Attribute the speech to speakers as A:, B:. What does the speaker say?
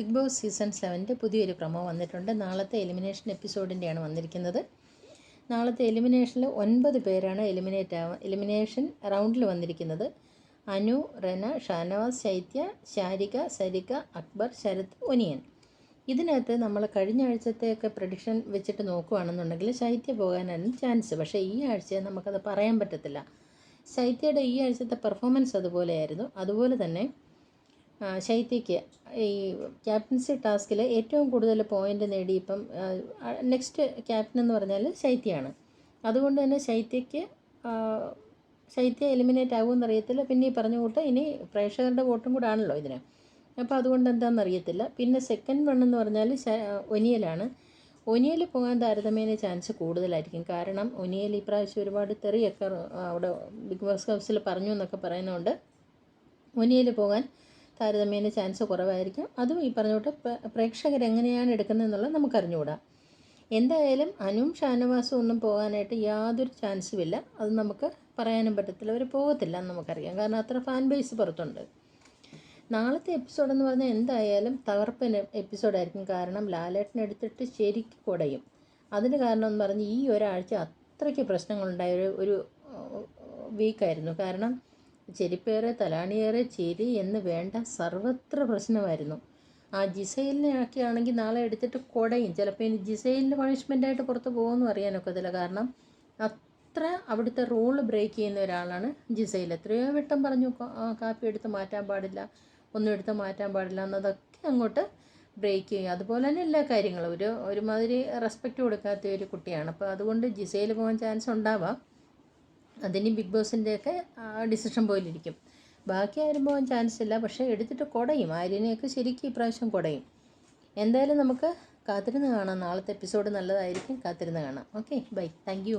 A: Big boss season സെവന്റെ പുതിയൊരു promo വന്നിട്ടുണ്ട്. നാളത്തെ എലിമിനേഷൻ എപ്പിസോഡിന്റെയാണ് വന്നിരിക്കുന്നത്. നാളത്തെ എലിമിനേഷനിൽ ഒൻപത് പേരാണ് എലിമിനേറ്റ് ആവാൻ എലിമിനേഷൻ റൗണ്ടിൽ വന്നിരിക്കുന്നത്. അനു റെന ഷാനവാസ് ശൈത്യ ശാരിക സരിക അക്ബർ ശരത് ഒനിയൻ. ഇതിനകത്ത് നമ്മൾ കഴിഞ്ഞ ആഴ്ചത്തെയൊക്കെ പ്രഡിക്ഷൻ വെച്ചിട്ട് നോക്കുകയാണെന്നുണ്ടെങ്കിൽ ശൈത്യ പോകാനാണ് ചാൻസ് പക്ഷേ ഈ ആഴ്ച നമുക്കത് പറയാൻ പറ്റത്തില്ല. ശൈത്യയുടെ ഈ ആഴ്ചത്തെ പെർഫോമൻസ് അതുപോലെയായിരുന്നു. അതുപോലെ തന്നെ ശൈത്യയ്ക്ക്. ഈ ക്യാപ്റ്റൻസി ടാസ്കിൽ ഏറ്റവും കൂടുതൽ പോയിന്റ് നേടി ഇപ്പം നെക്സ്റ്റ് ക്യാപ്റ്റൻ എന്ന് പറഞ്ഞാൽ ശൈത്യയാണ്. അതുകൊണ്ട് തന്നെ ശൈത്യയ്ക്ക് ശൈത്യ എലിമിനേറ്റ് ആകുമെന്ന് അറിയത്തില്ല പിന്നെ ഈ പറഞ്ഞ കൂട്ട് ഇനി പ്രേക്ഷകരുടെ വോട്ടും കൂടെ ആണല്ലോ ഇതിന്. അപ്പോൾ അതുകൊണ്ട് എന്താണെന്ന് അറിയത്തില്ല പിന്നെ സെക്കൻഡ് വൺ എന്ന് പറഞ്ഞാൽ ഒനിയലാണ്. ഒനിയൽ പോകാൻ താരതമ്യേന ചാൻസ് കൂടുതലായിരിക്കും. കാരണം ഒനിയൽ ഈ പ്രാവശ്യം ഒരുപാട് തെറിയൊക്കെ അവിടെ ബിഗ് ബോസ് ഹൗസിൽ പറഞ്ഞു എന്നൊക്കെ പറയുന്നതുകൊണ്ട് ഒനിയൽ പോകാൻ താരതമ്യേന ചാൻസ് കുറവായിരിക്കും. അതും ഈ പറഞ്ഞോട്ട് പ്രേക്ഷകർ എങ്ങനെയാണ് എടുക്കുന്നതെന്നുള്ളത് നമുക്കറിഞ്ഞുകൂടാ. എന്തായാലും അനുവും ഷാനവാസും ഒന്നും പോകാനായിട്ട് യാതൊരു ചാൻസും ഇല്ല. അത് നമുക്ക് പറയാനും പറ്റത്തില്ല. അവർ പോകത്തില്ല എന്ന് നമുക്കറിയാം. കാരണം അത്ര ഫാൻ ബേസ് പുറത്തുണ്ട്. നാളത്തെ എപ്പിസോഡ് എന്ന് പറഞ്ഞാൽ എന്തായാലും തകർപ്പൻ എപ്പിസോഡായിരിക്കും കാരണം ലാലേട്ടൻ എടുത്തിട്ട് ശരിക്ക് കുടയും. അതിന് കാരണം എന്ന് പറഞ്ഞ് ഈ ഒരാഴ്ച അത്രയ്ക്ക് പ്രശ്നങ്ങളുണ്ടായ ഒരു ഒരു വീക്കായിരുന്നു കാരണം ചെരിപ്പേറെ തലാണിയേറെ ചിരി എന്ന് വേണ്ട സർവത്ര പ്രശ്നമായിരുന്നു. ആ ജിസൈലിനെയൊക്കെ ആണെങ്കിൽ നാളെ എടുത്തിട്ട് കുടയും. ചിലപ്പോൾ ഇനി ജിസൈലിന്റെ പണിഷ്മെന്റായിട്ട് പുറത്ത് പോകുമെന്ന് അറിയാനൊക്കത്തില്ല കാരണം അത്ര അവിടുത്തെ റൂൾ ബ്രേക്ക് ചെയ്യുന്ന ഒരാളാണ് ജിസൈൽ. എത്രയോ വട്ടം പറഞ്ഞു കാപ്പി എടുത്ത് മാറ്റാൻ പാടില്ല ഒന്നും എടുത്ത് മാറ്റാൻ പാടില്ല എന്നതൊക്കെ അങ്ങോട്ട് ബ്രേക്ക് ചെയ്യും. അതുപോലെ തന്നെ എല്ലാ കാര്യങ്ങളും. ഒരു ഒരുമാതിരി റെസ്പെക്റ്റ് കൊടുക്കാത്ത ഒരു കുട്ടിയാണ്. അപ്പോൾ അതുകൊണ്ട് ജിസയിൽ പോകാൻ ചാൻസ് ഉണ്ടാവാം. അതിന് ബിഗ് ബോസിന്റെയൊക്കെ ഡിസിഷൻ പോയിലിരിക്കും. ബാക്കി ആരും പോകാൻ ചാൻസ് ഇല്ല. പക്ഷേ എടുത്തിട്ട് കുടയും. ആര്യനെയൊക്കെ ശരിക്കും ഇപ്രാവശ്യം കുടയും. എന്തായാലും നമുക്ക് കാത്തിരുന്ന് കാണാം. നാളത്തെ എപ്പിസോഡ് നല്ലതായിരിക്കും. കാത്തിരുന്ന് കാണാം. Okay bye thank